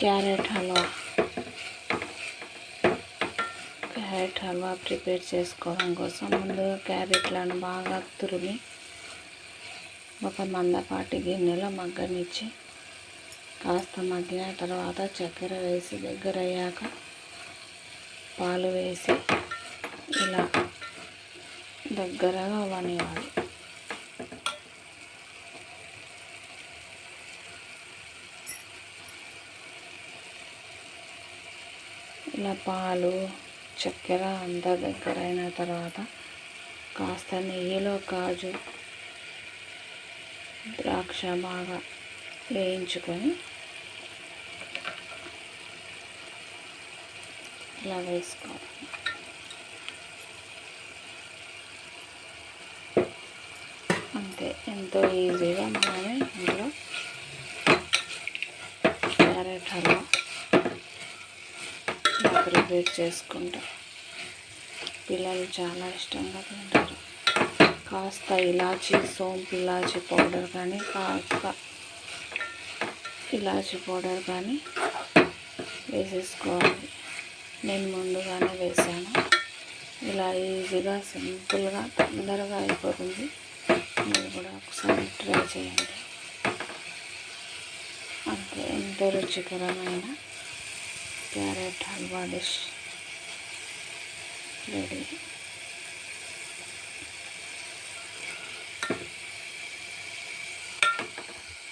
Carrot halwa. Carrot halwa prepare చేసుకోవడం కోసం ముందుగా క్యారెట్లను బాగా తురిమి ఒక మందపాటి గిన్నెలో మగ్గనిచ్చి కాస్త మగ్గిన తర్వాత చక్కెర వేసి దగ్గర అయ్యాక పాలు వేసి ఇలా దగ్గరగా అవనివ్వాలి ఇలా పాలు చక్కెర అంతా దగ్గర అయిన తర్వాత కాస్త నెయ్యిలో కాజు ద్రాక్ష బాగా వేయించుకొని ఇలా వేసుకోవాలి. అంతే ఎంతో ఈజీగా మనమే ఇందులో క్యారెట్ హల్వా ప్రిపేర్ చేసుకుంటా. పిల్లలు చాలా ఇష్టంగా తింటారు. కాస్త ఇలాచీ సోంపు ఇలాచీ పౌడర్ కానీ కాస్త ఇలాచీ పౌడర్ కానీ వేసేసుకోవాలి. నేను ముందుగానే వేసాను. ఇలా ఈజీగా సింపుల్గా తొందరగా అయిపోతుంది. మీరు కూడా ఒకసారి ట్రై చేయండి. అంతే ఎంతో రుచికరమైన క్యారెట్ హల్వా డిష్ రెడీ